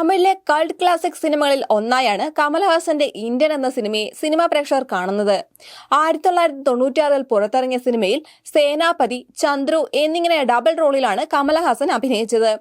തമിഴിലെ cult classic സിനിമകളിൽ ഒന്നായാണ് കമൽഹാസന്റെ Indian എന്ന സിനിമയെ സിനിമാ പ്രേക്ഷകർ കാണുന്നത്. ആയിരത്തി തൊള്ളായിരത്തി തൊണ്ണൂറ്റിയാറിൽ പുറത്തിറങ്ങിയ സിനിമയിൽ സേനാപതി ചന്ദ്രു എന്നിങ്ങനെ ഡബിൾ റോളിലാണ് കമൽഹാസൻ അഭിനയിച്ചത്.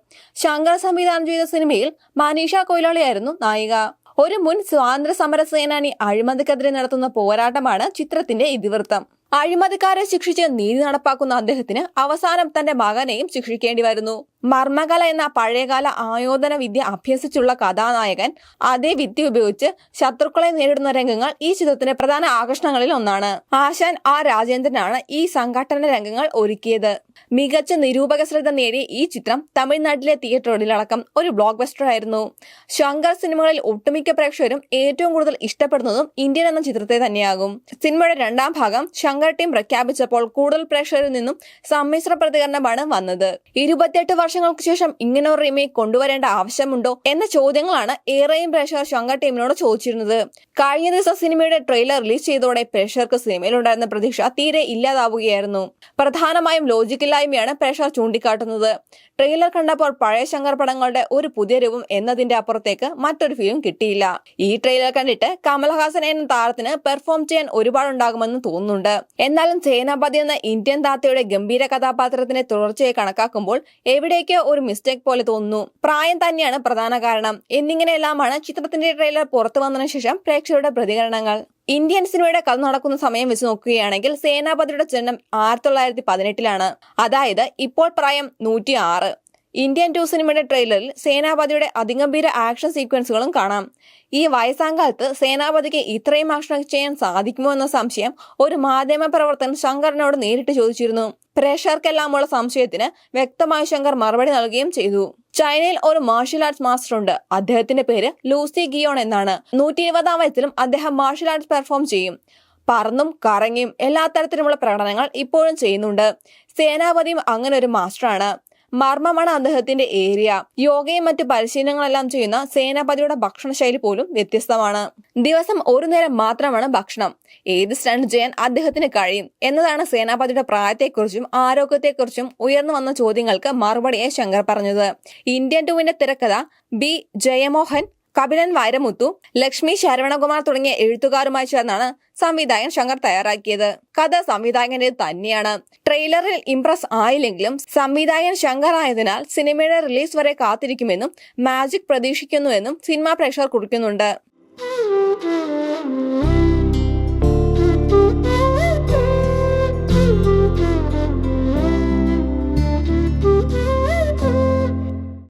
ശങ്കർ സംവിധാനം ചെയ്ത സിനിമയിൽ മനീഷ കൊയിലാളിയായിരുന്നു നായിക. ഒരു മുൻ സ്വാതന്ത്ര്യ സമര സേനാനി അഴിമതിക്കെതിരെ നടത്തുന്ന പോരാട്ടമാണ് ചിത്രത്തിന്റെ ഇതിവൃത്തം. അഴിമതിക്കാരെ ശിക്ഷിച്ച് നീതി നടപ്പാക്കുന്ന അദ്ദേഹത്തിന് അവസാനം തന്റെ മകനെയും ശിക്ഷിക്കേണ്ടി വരുന്നു. മർമ്മകല എന്ന പഴയകാല ആയോധന വിദ്യ അഭ്യസിച്ചുള്ള കഥാനായകൻ അതേ വിദ്യ ഉപയോഗിച്ച് ശത്രുക്കളെ നേരിടുന്ന രംഗങ്ങൾ ഈ ചിത്രത്തിന്റെ പ്രധാന ആകർഷണങ്ങളിൽ ഒന്നാണ്. ആശാൻ ആർ രാജേന്ദ്രനാണ് ഈ സംഘട്ടന രംഗങ്ങൾ ഒരുക്കിയത്. മികച്ച നിരൂപക ശ്രദ്ധ നേടിയ ഈ ചിത്രം തമിഴ്നാട്ടിലെ തിയേറ്ററുകളിലടക്കം ഒരു ബ്ലോക്ക് ബസ്റ്റർ ആയിരുന്നു. ശങ്കർ സിനിമകളിൽ ഒട്ടുമിക്ക പ്രേക്ഷകരും ഏറ്റവും കൂടുതൽ ഇഷ്ടപ്പെടുന്നതും ഇന്ത്യൻ എന്ന ചിത്രത്തെ തന്നെയാകും. സിനിമയുടെ രണ്ടാം ഭാഗം ശങ്കർ ടീം പ്രഖ്യാപിച്ചപ്പോൾ കൂടുതൽ പ്രേക്ഷകരിൽ നിന്നും സമ്മിശ്ര പ്രതികരണമാണ് വന്നത്. ഇരുപത്തിയെട്ട് വർഷങ്ങൾക്ക് ശേഷം ഇങ്ങനെ ഒരു റീമേക്ക് കൊണ്ടുവരേണ്ട ആവശ്യമുണ്ടോ എന്ന ചോദ്യങ്ങളാണ് ഏറെയും പ്രേക്ഷകർ ശങ്കർ ടീമിനോട് ചോദിച്ചിരുന്നത്. കഴിഞ്ഞ ദിവസം സിനിമയുടെ ട്രെയിലർ റിലീസ് ചെയ്തതോടെ പ്രേക്ഷകർക്ക് സിനിമയിലുണ്ടായിരുന്ന പ്രതീക്ഷ തീരെ ഇല്ലാതാവുകയായിരുന്നു. പ്രധാനമായും ലോജിക്കില്ലായ്മയാണ് പ്രേക്ഷകർ ചൂണ്ടിക്കാട്ടുന്നത്. ട്രെയിലർ കണ്ടപ്പോൾ പഴയ ശങ്കർ പടങ്ങളുടെ ഒരു പുതിയ രൂപം എന്നതിന്റെ അപ്പുറത്തേക്ക് മറ്റൊരു ഫീലും കിട്ടിയില്ല. ഈ ട്രെയിലർ കണ്ടിട്ട് കമൽഹാസൻ എന്ന താരത്തിന് പെർഫോം ചെയ്യാൻ ഒരുപാടുണ്ടാകുമെന്ന് തോന്നുന്നുണ്ട്. എന്നാലും സേനാപതി എന്ന ഇന്ത്യൻ താത്തയുടെ ഗംഭീര കഥാപാത്രത്തിന്റെ തുടർച്ചയെ കണക്കാക്കുമ്പോൾ എവിടേക്കോ ഒരു മിസ്റ്റേക്ക് പോലെ തോന്നുന്നു. പ്രായം തന്നെയാണ് പ്രധാന കാരണം. എന്നിങ്ങനെയെല്ലാമാണ് ചിത്രത്തിന്റെ ട്രെയിലർ പുറത്തു വന്നതിനു ശേഷം പ്രേക്ഷകരുടെ പ്രതികരണങ്ങൾ. ഇന്ത്യൻ സിനിമയുടെ കഥ നടക്കുന്ന സമയം വെച്ച് നോക്കുകയാണെങ്കിൽ സേനാപതിയുടെ ജനനം ആയിരത്തി തൊള്ളായിരത്തി പതിനെട്ടിലാണ്. അതായത് ഇപ്പോൾ പ്രായം നൂറ്റി ആറ് ഇന്ത്യൻ ടു സിനിമയുടെ ട്രെയിലറിൽ സേനാപതിയുടെ അതിഗംഭീര ആക്ഷൻ സീക്വൻസുകളും കാണാം. ഈ വയസ്സാങ്കാലത്ത് സേനാപതിക്ക് ഇത്രയും ആക്ഷൻ ചെയ്യാൻ സാധിക്കുമോ എന്ന സംശയം ഒരു മാധ്യമ പ്രവർത്തകൻ ശങ്കറിനോട് നേരിട്ട് ചോദിച്ചിരുന്നു. പ്രേക്ഷകർക്കെല്ലാമുള്ള സംശയത്തിന് വ്യക്തമായി ശങ്കർ മറുപടി നൽകുകയും ചെയ്തു. ചൈനയിൽ ഒരു മാർഷ്യൽ ആർട്സ് മാസ്റ്റർ ഉണ്ട്. അദ്ദേഹത്തിന്റെ പേര് ലൂസി ഗിയോൺ എന്നാണ്. നൂറ്റി ഇരുപതാം വയസ്സിലും അദ്ദേഹം മാർഷ്യൽ ആർട്സ് പെർഫോം ചെയ്യും. പറന്നും കറങ്ങിയും എല്ലാ തരത്തിലുമുള്ള പ്രകടനങ്ങൾ ഇപ്പോഴും ചെയ്യുന്നുണ്ട്. സേനാപതിയും അങ്ങനെ ഒരു മാസ്റ്ററാണ് മർമ്മമാണ് അദ്ദേഹത്തിന്റെ ഏരിയ. യോഗയും മറ്റ് പരിശീലനങ്ങളെല്ലാം ചെയ്യുന്ന സേനാപതിയുടെ ഭക്ഷണശൈലി പോലും വ്യത്യസ്തമാണ്. ദിവസം ഒരു നേരം മാത്രമാണ് ഭക്ഷണം. ഏത് സ്റ്റണ്ട് ചെയ്യാൻ അദ്ദേഹത്തിന് കഴിയും? എന്നതാണ് സേനാപതിയുടെ പ്രായത്തെക്കുറിച്ചും ആരോഗ്യത്തെക്കുറിച്ചും ഉയർന്നു വന്ന ചോദ്യങ്ങൾക്ക് മറുപടിയായി ശങ്കർ പറഞ്ഞത്. ഇന്ത്യൻ ടൂവിന്റെ തിരക്കഥ ബി. ജയമോഹൻ കപിലൻ വൈരമുത്തു ലക്ഷ്മി ശരവണകുമാർ തുടങ്ങിയ എഴുത്തുകാരുമായി ചേർന്നാണ് സംവിധായകൻ ശങ്കർ തയ്യാറാക്കിയത്. കഥ സംവിധായകന്റെ തന്നെയാണ്. ട്രെയിലറിൽ ഇംപ്രസ് ആയില്ലെങ്കിലും സംവിധായകൻ ശങ്കർ ആയതിനാൽ സിനിമയുടെ റിലീസ് വരെ കാത്തിരിക്കുമെന്നും മാജിക് പ്രതീക്ഷിക്കുന്നുവെന്നും സിനിമാ പ്രേക്ഷകർ കുറിക്കുന്നുണ്ട്.